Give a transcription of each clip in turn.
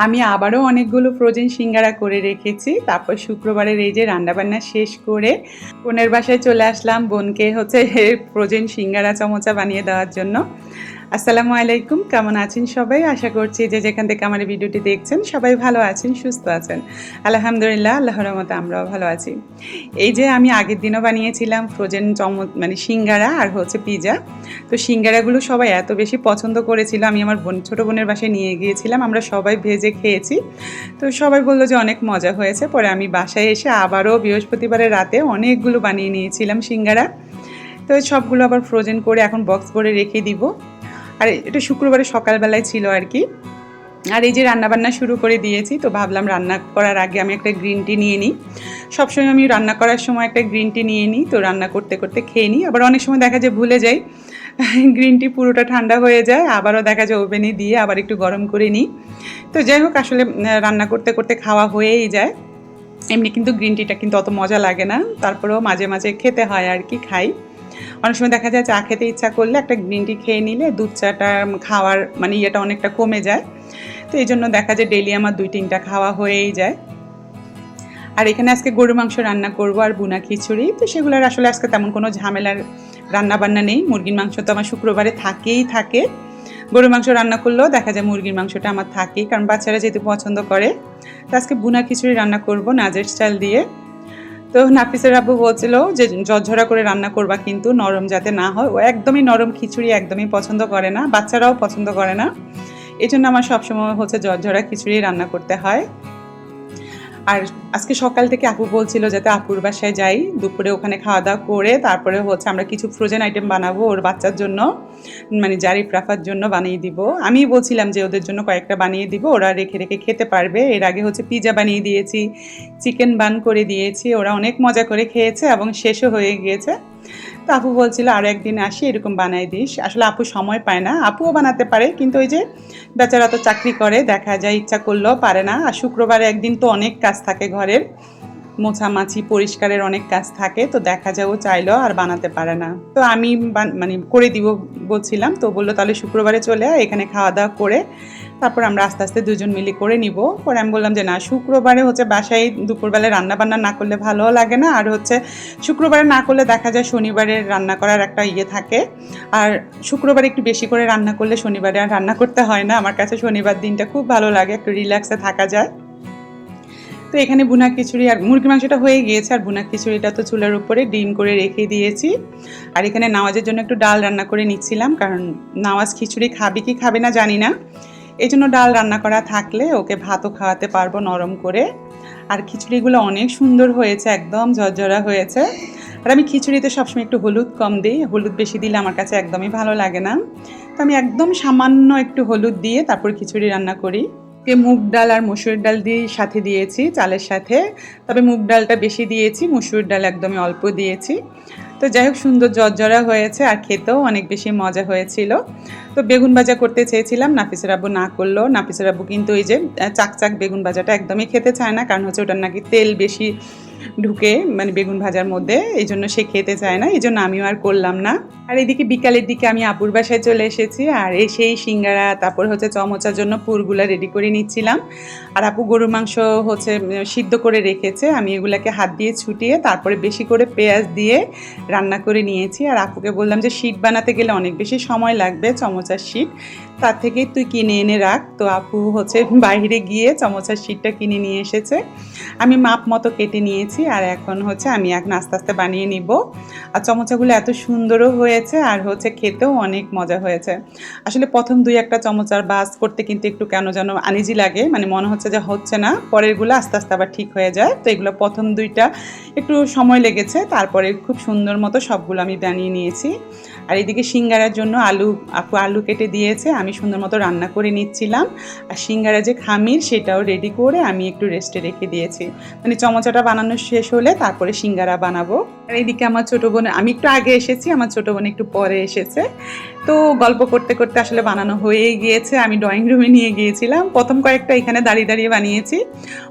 আমি আবারও অনেকগুলো ফ্রোজেন সিঙ্গারা করে রেখেছি। তারপর শুক্রবারের এই যে রান্নাবান্না শেষ করে বোনের বাসায় চলে আসলাম বোনকে হচ্ছে ফ্রোজেন সিঙ্গারা চমচা বানিয়ে দেওয়ার জন্য। আসসালামু আলাইকুম, কেমন আছেন সবাই? আশা করছি যে যেখান থেকে আমার ভিডিওটি দেখছেন, সবাই ভালো আছেন, সুস্থ আছেন। আলহামদুলিল্লাহ, আল্লাহর রহমতে আমরাও ভালো আছি। এই যে আমি আগের দিনও বানিয়েছিলাম ফ্রোজেন চম মানে সিঙ্গারা আর হচ্ছে পিজা তো সিঙ্গারাগুলো সবাই এত বেশি পছন্দ করেছিল, আমি আমার বোন, ছোটো বোনের বাসায় নিয়ে গিয়েছিলাম, আমরা সবাই ভেজে খেয়েছি। তো সবাই বলল যে অনেক মজা হয়েছে, পরে আমি বাসায় এসে আবারও বৃহস্পতিবারের রাতে অনেকগুলো বানিয়ে নিয়েছিলাম সিঙ্গারা। তো সবগুলো আবার ফ্রোজেন করে এখন বক্স করে রেখে দিব। আর, এটা শুক্রবারে সকালবেলায় ছিল আর কি। আর এই যে রান্নাবান্না শুরু করে দিয়েছি, তো ভাবলাম রান্না করার আগে আমি একটা গ্রিন টি নিয়ে নিই। সবসময় আমি রান্না করার সময় একটা গ্রিন টি নিয়ে নিই, তো রান্না করতে করতে খেয়ে নিই। আবার অনেক সময় দেখা যায় ভুলে যাই, গ্রিন টি পুরোটা ঠান্ডা হয়ে যায়, আবারও দেখা যায় ওভেনে দিয়ে আবার একটু গরম করে নিই। তো যাই হোক, আসলে রান্না করতে করতে খাওয়া হয়েই যায়। এমনি কিন্তু গ্রিন টিটা কিন্তু অত মজা লাগে না, তারপরেও মাঝে মাঝে খেতে হয় আর কি, খাই। অনেক সময় দেখা যায় চা খেতে ইচ্ছা করলে একটা গ্রিন টি খেয়ে নিলে দুধ চাটা খাওয়ার মানে ইয়েটা অনেকটা কমে যায়। তো এই জন্য দেখা যায় ডেলি আমার দুই তিনটা খাওয়া হয়েই যায়। আর এখানে আজকে গরু মাংস রান্না করব আর বুনা খিচুড়ি। তো সেগুলোর আসলে আজকে তেমন কোনো ঝামেলার রান্না বান্না নেই। মুরগির মাংস তো আমার শুক্রবারে থাকেই থাকে। গরু মাংস রান্না করলেও দেখা যায় মুরগির মাংসটা আমার থাকেই। কারণ বাচ্চারা যেহেতু পছন্দ করে, তো আজকে বুনা খিচুড়ি রান্না করব নাজের স্টাইল দিয়ে। তো নাফিসের আব্বু বলছিল যে, ঝরঝরা করে রান্না করবা কিন্তু, নরম যাতে না হয়। ও একদমই নরম খিচুড়ি একদমই পছন্দ করে না, বাচ্চারাও পছন্দ করে না। এই জন্য আমার সবসময় হচ্ছে ঝরঝরা খিচুড়ি রান্না করতে হয়। আর আজকে সকাল থেকে আপু বলছিল যাতে আপুর বাসায় যাই। দুপুরে ওখানে খাওয়া দাওয়া করে তারপরে হচ্ছে আমরা কিছু ফ্রোজেন আইটেম বানাবো ওর বাচ্চার জন্য মানে জারি প্রাফার জন্য বানিয়ে দিব। আমি বলছিলাম যে ওদের জন্য কয়েকটা বানিয়ে দিব, ওরা রেখে রেখে খেতে পারবে। এর আগে হচ্ছে পিজা বানিয়ে দিয়েছি চিকেন বান করে দিয়েছি, ওরা অনেক মজা করে খেয়েছে এবং শেষও হয়ে গিয়েছে। তো আপু বলছিল আরও একদিন আসি, এরকম বানাই দিস। আসলে আপু সময় পায় না, আপুও বানাতে পারে, কিন্তু ওই যে বেচারা তো চাকরি করে, দেখা যায় ইচ্ছা করলেও পারে না। আর শুক্রবারে একদিন তো অনেক কাজ থাকে ঘরের, মোছামাছি পরিষ্কারের অনেক কাজ থাকে, তো দেখা যায় ও চাইলেও আর বানাতে পারে না। তো আমি মানে করে দিব বলছিলাম, তো বলল, তাহলে শুক্রবারে চলে এখানে খাওয়া দাওয়া করে তারপর আমরা আস্তে আস্তে দুজন মিলে করে নিব। পরে আমি বললাম যে, না, শুক্রবারে হচ্ছে বাসায় দুপুরবেলায় রান্না বান্না না করলে ভালোও লাগে না। আর হচ্ছে শুক্রবারে না করলে দেখা যায় শনিবারে রান্না করার একটা ইয়ে থাকে। আর শুক্রবারে একটু বেশি করে রান্না করলে শনিবারে আর রান্না করতে হয় না। আমার কাছে শনিবার দিনটা খুব ভালো লাগে, একটু রিল্যাক্সে থাকা যায়। তো এখানে বুনা খিচুড়ি আর মুরগি মাংসটা হয়ে গিয়েছে। আর বুনা খিচুড়িটা তো চুলার উপরে ডিম করে রেখে দিয়েছি। আর এখানে নামাজের জন্য একটু ডাল রান্না করে নিচ্ছিলাম। কারণ নামাজ খিচুড়ি খাবে কি খাবে না জানি না। এই জন্য ডাল রান্না করা থাকলে ওকে ভাতও খাওয়াতে পারব নরম করে। আর খিচুড়িগুলো অনেক সুন্দর হয়েছে, একদম ঝরঝরা হয়েছে। আর আমি খিচুড়িতে সবসময় একটু হলুদ কম দিই, হলুদ বেশি দিলে আমার কাছে একদমই ভালো লাগে না। তো আমি একদম সামান্য একটু হলুদ দিয়ে তারপর খিচুড়ি রান্না করি। কে মুগ ডাল আর মসুর ডাল দিয়ে সাথে দিয়েছি, চালের সাথে। তবে মুগ ডালটা বেশি দিয়েছি, মসুর ডাল একদমই অল্প দিয়েছি। তো যাই হোক, সুন্দর জরজরা হয়েছে আর খেতেও অনেক বেশি মজা হয়েছিল। তো বেগুন ভাজা করতে চেয়েছিলাম, নাফিসের আব্বু না করল। নাফিসের আব্বু কিন্তু ওই যে চাকচাক বেগুন ভাজাটা একদমই খেতে চায় না, কারণ হচ্ছে ওটার নাকি তেল বেশি ঢুকে মানে বেগুন ভাজার মধ্যে, এই জন্য সে খেতে চায় না, এই জন্য আমিও আর করলাম না। আর এদিকে বিকালের দিকে আমি আপুর বাসায় চলে এসেছি, আর এই সেই সিঙ্গারা, তারপর হচ্ছে চমচার জন্য পুরগুলা রেডি করে নিচ্ছিলাম। আর আপু গরুর মাংস হচ্ছে সিদ্ধ করে রেখেছে, আমি এগুলাকে হাত দিয়ে ছুটিয়ে, তারপরে বেশি করে পেঁয়াজ দিয়ে রান্না করে নিয়েছি। আর আপুকে বললাম যে শীট বানাতে গেলে অনেক বেশি সময় লাগবে চমচার শীট তার থেকেই তুই কিনে এনে রাখ। তো আপু হচ্ছে বাইরে গিয়ে চমচার শীটটা কিনে নিয়ে এসেছে। আমি মাপ মতো কেটে নিয়েছি আর এখন হচ্ছে আমি এখন আস্তে আস্তে বানিয়ে নিব। আর চমচাগুলো এত সুন্দরও হয়েছে আর হচ্ছে খেতেও অনেক মজা হয়েছে। আসলে প্রথম দুই একটা চমচার বাস করতে কিন্তু একটু কেন যেন আনিজি লাগে মানে মনে হচ্ছে যে হচ্ছে না, পরেরগুলো আস্তে আস্তে আবার ঠিক হয়ে যায়। তো এগুলো প্রথম দুইটা একটু সময় লেগেছে, তারপরে খুব সুন্দর মতো সবগুলো আমি বানিয়ে নিয়েছি। আর এদিকে সিঙ্গারার জন্য আলু, আপু আলু কেটে দিয়েছে, আমি সুন্দর মতো রান্না করে নিচ্ছিলাম। আর সিঙ্গারা যে খামির, সেটাও রেডি করে আমি একটু রেস্টে রেখে দিয়েছি। মানে চমচাটা বানানো শেষ হলে তারপরে সিঙ্গারা বানাবো। আর এদিকে আমার ছোটো বোন, আমি একটু আগে এসেছি, আমার ছোটো বোন একটু পরে এসেছে। তো গল্প করতে করতে আসলে বানানো হয়েই গিয়েছে। আমি ড্রয়িং রুমে নিয়ে গিয়েছিলাম। প্রথম কয়েকটা এখানে দাঁড়িয়ে দাঁড়িয়ে বানিয়েছি।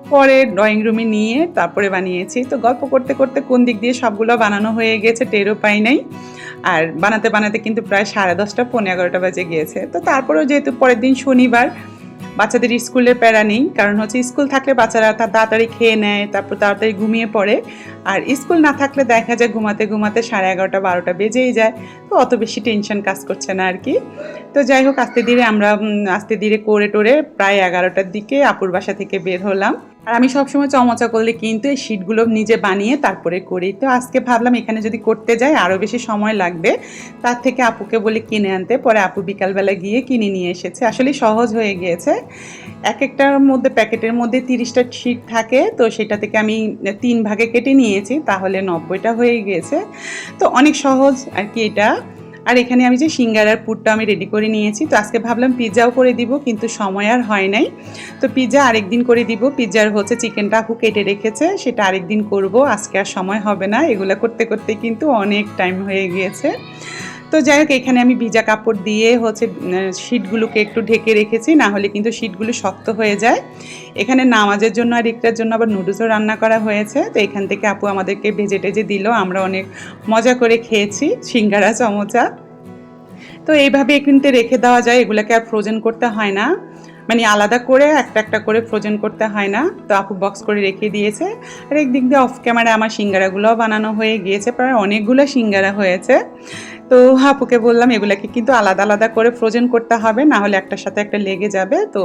পরে ড্রয়িং রুমে নিয়ে তারপরে বানিয়েছি। তো গল্প করতে করতে কোন দিক দিয়ে সবগুলো বানানো হয়ে গেছে টেরও পাই নাই। আর বানাতে বানাতে কিন্তু প্রায় সাড়ে দশটা পনেরো এগারোটা বাজে গিয়েছে। তো তারপরেও যেহেতু পরের দিন শনিবার বাচ্চাদের স্কুলে প্যারা নেই, কারণ হচ্ছে স্কুল থাকলে বাচ্চারা তার তাড়াতাড়ি খেয়ে নেয়, তারপর তাড়াতাড়ি ঘুমিয়ে পড়ে। আর স্কুল না থাকলে দেখা যায় ঘুমাতে ঘুমাতে সাড়ে এগারোটা, বারোটা বেজেই যায়। তো অত বেশি টেনশন কাজ করছে না আর কি। তো যাই হোক, আস্তে ধীরে আমরা আস্তে ধীরে করে টোরে প্রায় এগারোটার দিকে আপুর বাসা থেকে বের হলাম। আর আমি সবসময় চমচা করলে কিন্তু এই শিটগুলো নিজে বানিয়ে তারপরে করি। তো আজকে ভাবলাম এখানে যদি করতে যাই আরও বেশি সময় লাগবে। তার থেকে আপুকে বলে কিনে আনতে। পরে আপু বিকালবেলা গিয়ে কিনে নিয়ে এসেছে। আসলে সহজ হয়ে গিয়েছে। এক একটার মধ্যে, প্যাকেটের মধ্যে তিরিশটা শিট থাকে। তো সেটা থেকে আমি তিন ভাগে কেটে নিয়েছি। তাহলে নব্বইটা হয়ে গিয়েছে। তো অনেক সহজ আর কি এটা। আর এখানে আমি যে সিঙ্গারার পুরটা আমি রেডি করে নিয়েছি, তো আজকে ভাবলাম পিৎজাও করে দিব, কিন্তু সময় আর হয় নাই। তো পিৎজা আরেকদিন করে দিব পিৎজার হচ্ছে চিকেনটা আপু কেটে রেখেছে, সেটা আরেক দিন করব, আজকে আর সময় হবে না, এগুলো করতে করতে কিন্তু অনেক টাইম হয়ে গিয়েছে। তো যাই হোক, এখানে আমি ভিজা কাপড় দিয়ে হচ্ছে শিটগুলোকে একটু ঢেকে রেখেছি, না হলে কিন্তু শিটগুলো শক্ত হয়ে যায়। এখানে নামাজের জন্য আর একটার জন্য আবার নুডলসও রান্না করা হয়েছে। তো এখান থেকে আপু আমাদেরকে ভেজে টেজে দিল, আমরা অনেক মজা করে খেয়েছি, সিঙ্গারা, চমচা। তো এইভাবে কিন্তু রেখে দেওয়া যায়, এগুলোকে আর ফ্রোজেন করতে হয় না। মানে আলাদা করে, একটা একটা করে ফ্রোজেন করতে হয় না। তো আপু বক্স করে রেখে দিয়েছে। আর একদিক দিয়ে অফ ক্যামেরা আমার সিঙ্গারাগুলোও বানানো হয়ে গিয়েছে, প্রায় অনেকগুলো সিঙ্গারা হয়েছে। তো হাপুকে বললাম, এগুলাকে কিন্তু আলাদা আলাদা করে ফ্রোজেন করতে হবে, না হলে একটার সাথে একটা লেগে যাবে। তো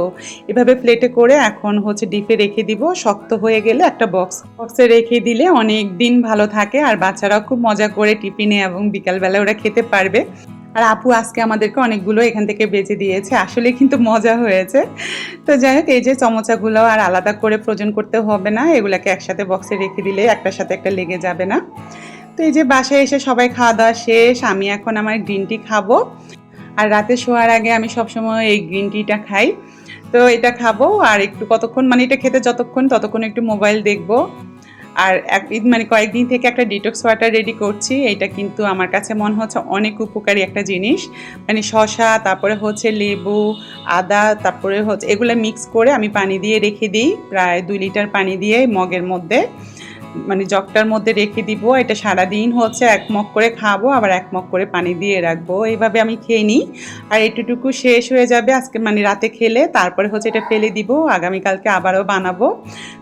এভাবে প্লেটে করে এখন হচ্ছে ডিপে রেখে দিব। শক্ত হয়ে গেলে একটা বক্স বক্সে রেখে দিলে অনেক দিন ভালো থাকে আর বাচ্চারাও খুব মজা করে টিফিনে এবং বিকালবেলা ওরা খেতে পারবে। আর আপু আজকে আমাদেরকে অনেকগুলো এখান থেকে বেঁচে দিয়েছে, আসলে কিন্তু মজা হয়েছে। তো যাই হোক, এই যে চমচাগুলো আর আলাদা করে ফ্রোজেন করতে হবে না, এগুলাকে একসাথে বক্সে রেখে দিলে একটার সাথে একটা লেগে যাবে না। তো এই যে বাসায় এসে সবাই খাওয়া দাওয়া শেষ, আমি এখন আমার গ্রিন টি খাব। আর রাতে শোয়ার আগে আমি সবসময় এই গ্রিন টিটা খাই। তো এটা খাব আর একটু কতক্ষণ মানে এটা খেতে যতক্ষণ ততক্ষণ একটু মোবাইল দেখব। আর এক মানে কয়েকদিন থেকে একটা ডিটক্স ওয়াটার রেডি করছি, এটা কিন্তু আমার কাছে মনে হচ্ছে অনেক উপকারী একটা জিনিস। মানে শশা তারপরে হচ্ছে লেবু, আদা, তারপরে হচ্ছে, এগুলো মিক্স করে আমি পানি দিয়ে রেখে দিই, প্রায় দুই লিটার পানি দিয়ে মগের মধ্যে। মানে জগটার মধ্যে রেখে দিব, এটা সারা দিন হচ্ছে এক মগ করে খাব, আবার এক মগ করে পানি দিয়ে রাখব। এইভাবে আমি খেয়ে নিই। আর এটুটুকু শেষ হয়ে যাবে আজকে মানে রাতে খেলে, তারপরে হচ্ছে এটা ফেলে দিব, আগামীকালকে আবারও বানাবো।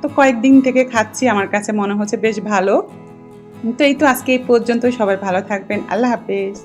তো কয়েকদিন থেকে খাচ্ছি, আমার কাছে মনে হচ্ছে বেশ ভালো। তো এই তো আজকে এই পর্যন্ত সবাই ভালো থাকবেন, আল্লাহ হাফেজ।